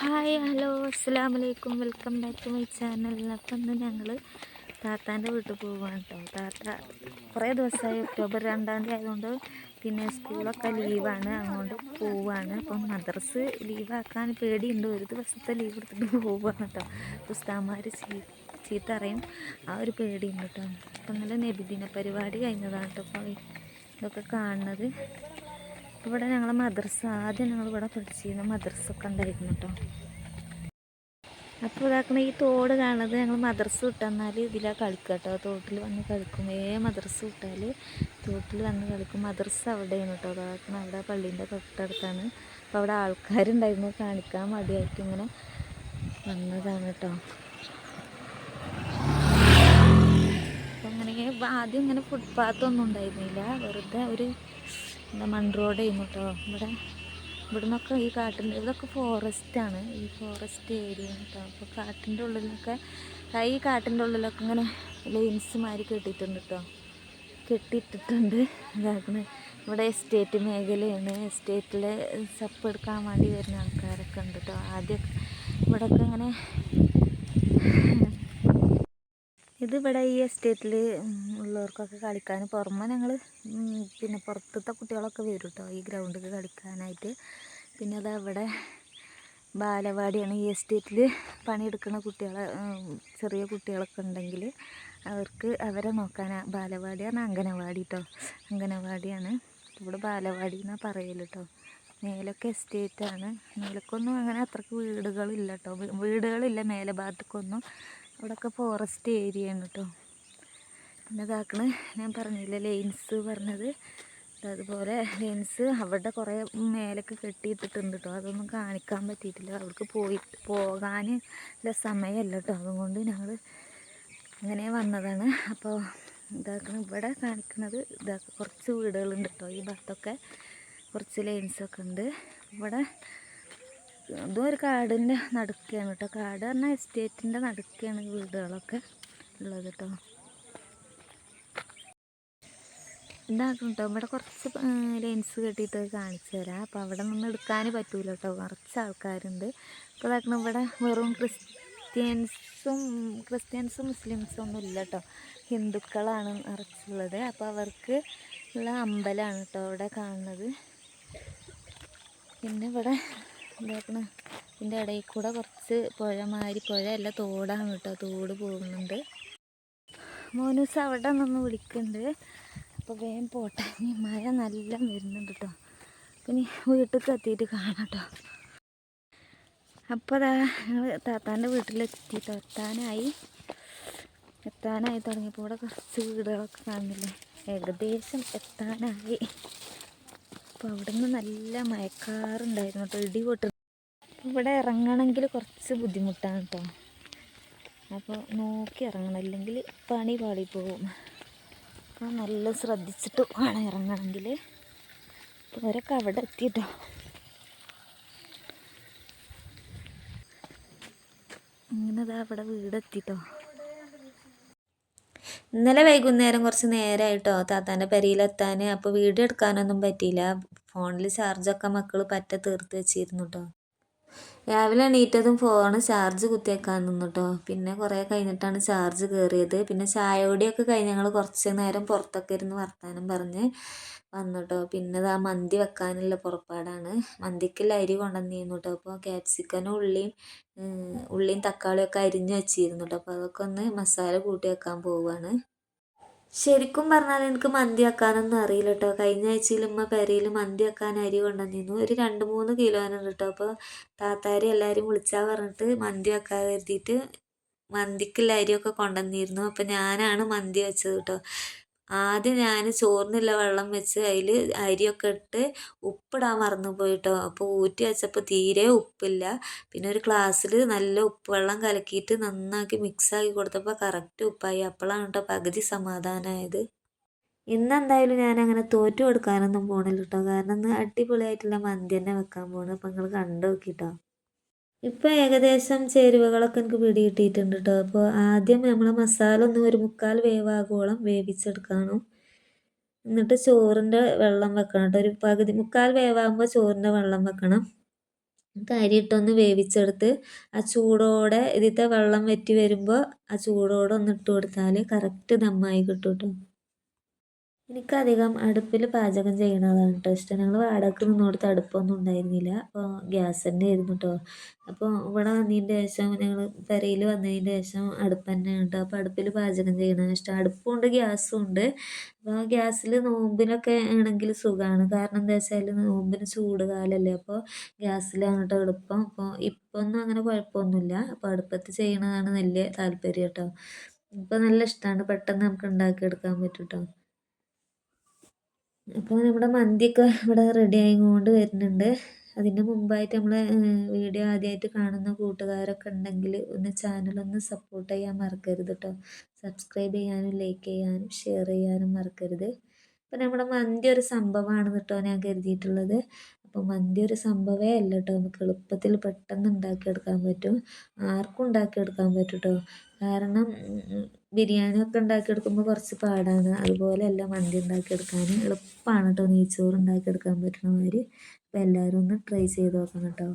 Hi hello അസ്സാം വലൈക്കും welcome back to my channel. അപ്പം ഇന്ന് ഞങ്ങൾ താത്താന്റെ വീട്ടിൽ പോവുകയാണ് കേട്ടോ താത്ത കുറേ ദിവസമായി ഒക്ടോബർ രണ്ടാം തീയതി ആയതുകൊണ്ട് പിന്നെ സ്കൂളൊക്കെ ലീവാണ്. അങ്ങോട്ട് പോവുകയാണ് അപ്പം മദ്രസ് ലീവാക്കാൻ പേടിയുണ്ട്. ഒരു ദിവസത്തെ ലീവ് എടുത്തിട്ട് പോവുകയാണ് കേട്ടോ പുസ്തകന്മാർ ചീ ചീത്ത അറിയും ആ ഒരു പേടിയുണ്ട് കേട്ടോ അപ്പം നല്ല നബിദിന പരിപാടി കഴിഞ്ഞതാണ് കേട്ടോ അപ്പോൾ ഇതൊക്കെ കാണുന്നത്. ഇവിടെ ഞങ്ങൾ മദ്രസ ആദ്യം ഞങ്ങൾ ഇവിടെ പഠിച്ചിരുന്ന മദ്രസ ഒക്കെ ഉണ്ടായിരുന്നു കേട്ടോ അപ്പോൾ ഇതാക്കണ ഈ തോട് കാണുന്നത് ഞങ്ങൾ മദ്രസ വിട്ടെന്നാൽ ഇതിലാ കളിക്കുക കേട്ടോ തോട്ടിൽ വന്ന് കളിക്കും ഏ മദ്രസ വിട്ടാൽ തോട്ടിൽ വന്ന് കളിക്കും. മദ്രസ അവിടെയാണ് കേട്ടോ അതാക്കണ അവിടെ പള്ളീന്റെ തൊട്ടടുത്താണ്. അപ്പോൾ അവിടെ ആൾക്കാരുണ്ടായിരുന്നു. കാണിക്കാൻ മടിയായിട്ട് ഇങ്ങനെ വന്നതാണ് കേട്ടോ അപ്പം അങ്ങനെ ആദ്യം ഇങ്ങനെ ഫുട്പാത്തൊന്നും ഉണ്ടായിരുന്നില്ല. വെറുതെ ഒരു എന്താ മൺ റോഡായിരുന്നു കേട്ടോ ഇവിടെ ഇവിടെ നിന്നൊക്കെ ഈ കാട്ടിന്റെ ഇതൊക്കെ ഫോറസ്റ്റാണ് ഈ ഫോറസ്റ്റ് ഏരിയ കേട്ടോ അപ്പോൾ കാട്ടിന്റെ ഉള്ളിലൊക്കെ ഈ കാട്ടിന്റെ ഉള്ളിലൊക്കെ ഇങ്ങനെ ലൈൻസ് മാതിരി കെട്ടിയിട്ടുണ്ട് കേട്ടോ കെട്ടിയിട്ടിട്ടുണ്ട്. ഇതാക്കുന്നത് ഇവിടെ എസ്റ്റേറ്റ് മേഖലയാണ്. എസ്റ്റേറ്റിൽ സപ്പ് എടുക്കാൻ വേണ്ടി വരുന്ന ആൾക്കാരൊക്കെ ഉണ്ട് കേട്ടോ ആദ്യം ഇവിടെയൊക്കെ ഇങ്ങനെ ഇവിടെ ഈ എസ്റ്റേറ്റിൽ ഉള്ളവർക്കൊക്കെ കളിക്കാൻ പുറമെ ഞങ്ങൾ പിന്നെ പുറത്തത്തെ കുട്ടികളൊക്കെ വരും കേട്ടോ ഈ ഗ്രൗണ്ടിൽ കളിക്കാനായിട്ട്. പിന്നെ അത് അവിടെ ബാലവാടിയാണ് ഈ എസ്റ്റേറ്റിൽ പണിയെടുക്കുന്ന കുട്ടികളെ ചെറിയ കുട്ടികളൊക്കെ ഉണ്ടെങ്കിൽ അവർക്ക് അവരെ നോക്കാൻ ബാലവാടിയാണ് അംഗനവാടി കേട്ടോ അംഗനവാടിയാണ്. ഇവിടെ ബാലവാടി എന്നാണ് പറയൽ കേട്ടോ മേലൊക്കെ എസ്റ്റേറ്റാണ് മേലക്കൊന്നും അങ്ങനെ അത്രയ്ക്ക് വീടുകളില്ല കേട്ടോ വീടുകളില്ല മേലെ ഭാഗത്തേക്കൊന്നും അവിടെയൊക്കെ ഫോറസ്റ്റ് ഏരിയ ആണ് കേട്ടോ പിന്നെ ഇതാക്കണ് ഞാൻ പറഞ്ഞില്ല ലെയിൻസ് പറഞ്ഞത്. അതുപോലെ ലെയിൻസ് അവിടെ കുറേ മേലൊക്കെ കെട്ടിയിട്ടിട്ടുണ്ട് കേട്ടോ അതൊന്നും കാണിക്കാൻ പറ്റിയിട്ടില്ല. അവർക്ക് പോയി പോകാൻ ഉള്ള സമയമല്ല കേട്ടോ അതുകൊണ്ട് ഞങ്ങൾ അങ്ങനെ വന്നതാണ്. അപ്പോൾ ഇതാക്കണം ഇവിടെ കാണിക്കുന്നത് ഇതാക്കുക കുറച്ച് വീടുകളുണ്ട് കേട്ടോ ഈ ഭാഗത്തൊക്കെ കുറച്ച് ലൈൻസൊക്കെ ഉണ്ട്. ഇവിടെ ഇതും ഒരു കാടിന്റെ നടുക്കാണ് കേട്ടോ കാട് പറഞ്ഞാൽ എസ്റ്റേറ്റിന്റെ നടുക്കാണ് വീടുകളൊക്കെ ഉള്ളത് കേട്ടോ ഇതാക്കണം കേട്ടോ ഇവിടെ കുറച്ച് ലെൻസ് കെട്ടിയിട്ട് കാണിച്ചു തരാം. അപ്പോൾ അവിടെ നിന്ന് എടുക്കാൻ പറ്റൂല കേട്ടോ കുറച്ച് ആൾക്കാരുണ്ട്. അപ്പോൾ ഇതാക്കണം ഇവിടെ വെറും ക്രിസ്ത്യൻസും ക്രിസ്ത്യൻസും മുസ്ലിംസും ഒന്നും ഇല്ല കേട്ടോ ഹിന്ദുക്കളാണ് നിറച്ചുള്ളത്. അപ്പോൾ അവർക്ക് ഉള്ള അമ്പലമാണ് കേട്ടോ ഇവിടെ കാണുന്നത്. പിന്നെ ഇവിടെ എന്താക്കണ ഇതിന്റെ ഇടയിൽ കൂടെ കുറച്ച് പുഴ മാതിരി പുഴ അല്ല തോടാണ് കേട്ടോ. തോട് പോകുന്നുണ്ട്. മോനൂസ് അവിടെ നിന്ന് വിളിക്കുന്നുണ്ട്. അപ്പോൾ വേഗം പോട്ടെ. ഇനി മഴ നല്ല വരുന്നുണ്ട് കേട്ടോ. പിന്നെ വീട്ടിൽ എത്തിയിട്ട് കാണാം കേട്ടോ. അപ്പോൾ അതാ ഞങ്ങൾ താത്താന്റെ വീട്ടിലെത്തി എത്താനായി എത്താനായി തുടങ്ങിയപ്പോൾ ഇവിടെ കുറച്ച് വീടുകളൊക്കെ കാണുന്നില്ലേ? ഏകദേശം എത്താനായി. അപ്പോൾ അവിടെ നിന്ന് നല്ല മയക്കാറുണ്ടായിരുന്നു കേട്ടോ ഇടി പൊട്ട് ഇവിടെ ഇറങ്ങണമെങ്കിൽ കുറച്ച് ബുദ്ധിമുട്ടാണ് കേട്ടോ. അപ്പോൾ നോക്കി ഇറങ്ങണം അല്ലെങ്കിൽ പണി പാളി പോകും അപ്പോൾ നല്ല ശ്രദ്ധിച്ചിട്ട് വേണം ഇറങ്ങണമെങ്കിൽ. അവരൊക്കെ അവിടെ എത്തിയിട്ടോ ഇങ്ങനെ അവിടെ വീടെത്തിട്ടോ ഇന്നലെ വൈകുന്നേരം കുറച്ച് നേരമായിട്ടോ താത്താന്റെ പെരയിലെത്താൻ അപ്പോൾ വീഡിയോ എടുക്കാനൊന്നും പറ്റിയില്ല. ഫോണിൽ ചാർജൊക്കെ മക്കൾ പറ്റ തീർത്ത് വെച്ചിരുന്നു കേട്ടോ രാവിലെ എണീറ്റതും ഫോൺ ചാർജ് കുത്തിയേക്കാൻ നിന്നു കേട്ടോ പിന്നെ കുറേ കഴിഞ്ഞിട്ടാണ് ചാർജ് കയറിയത് പിന്നെ ചായയോടെയൊക്കെ കഴിഞ്ഞ് ഞങ്ങൾ കുറച്ച് നേരം പുറത്തൊക്കെ ഇരുന്ന് വർത്താനം പറഞ്ഞ് വന്നു കേട്ടോ പിന്നെ ആ മന്തി വെക്കാനുള്ള പുറപ്പാടാണ്. മന്തിക്കുള്ള അരി കൊണ്ടുവന്നിരുന്നു കേട്ടോ അപ്പോൾ ക്യാപ്സിക്കനും ഉള്ളിയും ഉള്ളിയും തക്കാളിയൊക്കെ അരിഞ്ഞ് വെച്ചിരുന്നു കേട്ടോ അപ്പോൾ അതൊക്കെ ഒന്ന് മസാല കൂട്ടി വെക്കാൻ പോവുകയാണ് ശരിക്കും പറഞ്ഞാൽ എനിക്ക് മന്തി വെക്കാനൊന്നും അറിയില്ല കേട്ടോ കഴിഞ്ഞ ആഴ്ചയിൽ ഉമ്മ പെരയിൽ മന്തി വെക്കാൻ അരി കൊണ്ടുവന്നിരുന്നു. ഒരു രണ്ട് മൂന്ന് കിലോനുണ്ട് കേട്ടോ അപ്പോൾ താത്താരി എല്ലാവരും വിളിച്ചാൽ പറഞ്ഞിട്ട് മന്തി വെക്കാൻ കരുതിയിട്ട് മന്തിക്കുള്ള അരിയൊക്കെ കൊണ്ടുവന്നിരുന്നു. അപ്പോൾ ഞാനാണ് മന്തി വെച്ചത് കേട്ടോ ആദ്യം ഞാൻ ചോറിനുള്ള വെള്ളം വെച്ച് അതിൽ അരിയൊക്കെ ഇട്ട് ഉപ്പിടാൻ മറന്നു പോയിട്ടോ. അപ്പോൾ ഊറ്റി വെച്ചപ്പോൾ തീരെ ഉപ്പില്ല. പിന്നെ ഒരു ഗ്ലാസ്സിൽ നല്ല ഉപ്പ് വെള്ളം കലക്കിയിട്ട് നന്നാക്കി മിക്സാക്കി കൊടുത്തപ്പോൾ കറക്റ്റ് ഉപ്പായി. അപ്പോഴാണ് കേട്ടോ പകുതി സമാധാനമായത് ഇന്നെന്തായാലും ഞാൻ അങ്ങനെ തോറ്റു കൊടുക്കാനൊന്നും പോണില്ല കേട്ടോ കാരണം ഇന്ന് അടിപൊളിയായിട്ടുള്ള മന്തി തന്നെ വെക്കാൻ പോകണം അപ്പോൾ നിങ്ങൾ കണ്ടു നോക്കിട്ടോ ഇപ്പോൾ ഏകദേശം ചേരുവകളൊക്കെ എനിക്ക് പിടി കിട്ടിയിട്ടുണ്ട് കേട്ടോ അപ്പോൾ ആദ്യം നമ്മൾ മസാല ഒന്ന് ഒരു മുക്കാൽ വേവാകോളം വേവിച്ചെടുക്കണം. എന്നിട്ട് ചോറിന്റെ വെള്ളം വെക്കണം കേട്ടോ ഒരു പകുതി മുക്കാൽ വേവാകുമ്പോൾ ചോറിന്റെ വെള്ളം വെക്കണം. അരി ഇട്ടൊന്ന് വേവിച്ചെടുത്ത് ആ ചൂടോടെ ഇതിലത്തെ വെള്ളം വറ്റി വരുമ്പോൾ ആ ചൂടോടെ ഒന്ന് ഇട്ട് കൊടുത്താൽ കറക്റ്റ് ദമ്മായി കിട്ടും കേട്ടോ എനിക്കധികം അടുപ്പിൽ പാചകം ചെയ്യണതാണ് കേട്ടോ ഇഷ്ടം. ഞങ്ങൾ വാടകയ്ക്ക് നിന്നിടത്ത് അടുപ്പൊന്നും ഉണ്ടായിരുന്നില്ല. അപ്പോൾ ഗ്യാസ് തന്നെ ആയിരുന്നു കേട്ടോ അപ്പോൾ ഇവിടെ വന്നതിന്റെ ശേഷം ഞങ്ങൾ പെരയിൽ വന്നതിന്റെ ശേഷം അടുപ്പ് തന്നെയാണ് കേട്ടോ അപ്പോൾ അടുപ്പിൽ പാചകം ചെയ്യണതാണ് ഇഷ്ടം. അടുപ്പും ഉണ്ട് ഗ്യാസും ഉണ്ട്. അപ്പോൾ ഗ്യാസിൽ നോമ്പിനൊക്കെ ആണെങ്കിൽ സുഖമാണ് കാരണം എന്താ വെച്ചാൽ നോമ്പിന് ചൂട് കാലമല്ലേ അപ്പോൾ ഗ്യാസിലാണ് കേട്ടോ എളുപ്പം. അപ്പോൾ ഇപ്പോൾ ഒന്നും അങ്ങനെ കുഴപ്പമൊന്നുമില്ല. അപ്പോൾ അടുപ്പത്ത് ചെയ്യണതാണ് വലിയ താല്പര്യം കേട്ടോ ഇപ്പോൾ നല്ല ഇഷ്ടമാണ് പെട്ടെന്ന് നമുക്ക് ഉണ്ടാക്കിയെടുക്കാൻ പറ്റും കേട്ടോ അപ്പോൾ നമ്മുടെ മന്തിയൊക്കെ ഇവിടെ റെഡി ആയിക്കൊണ്ട് വരുന്നുണ്ട്. അതിന്റെ മുമ്പായിട്ട് നമ്മളെ വീഡിയോ ആദ്യമായിട്ട് കാണുന്ന കൂട്ടുകാരൊക്കെ ഉണ്ടെങ്കിൽ ഒന്ന് ചാനലൊന്ന് സപ്പോർട്ട് ചെയ്യാൻ മറക്കരുത് കേട്ടോ സബ്സ്ക്രൈബ് ചെയ്യാനും ലൈക്ക് ചെയ്യാനും ഷെയർ ചെയ്യാനും മറക്കരുത്. അപ്പോൾ നമ്മുടെ മന്തി ഒരു സംഭവമാണ് കേട്ടോ ഞാൻ കരുതിയിട്ടുള്ളത്. അപ്പോൾ മന്തി ഒരു സംഭവമേ അല്ല കേട്ടോ നമുക്ക് എളുപ്പത്തിൽ പെട്ടെന്ന് ഉണ്ടാക്കിയെടുക്കാൻ പറ്റും. ആർക്കും ഉണ്ടാക്കിയെടുക്കാൻ പറ്റും കേട്ടോ കാരണം ബിരിയാണി ഒക്കെ ഉണ്ടാക്കിയെടുക്കുമ്പോൾ കുറച്ച് പാടാണ്. അതുപോലെയല്ല മന്തി ഉണ്ടാക്കിയെടുക്കാൻ എളുപ്പമാണ് കേട്ടോ നെയ്ച്ചോറ് ഉണ്ടാക്കിയെടുക്കാൻ പറ്റുന്ന മാതിരി അപ്പോൾ എല്ലാവരും ഒന്ന് ട്രൈ ചെയ്ത് നോക്കണം കേട്ടോ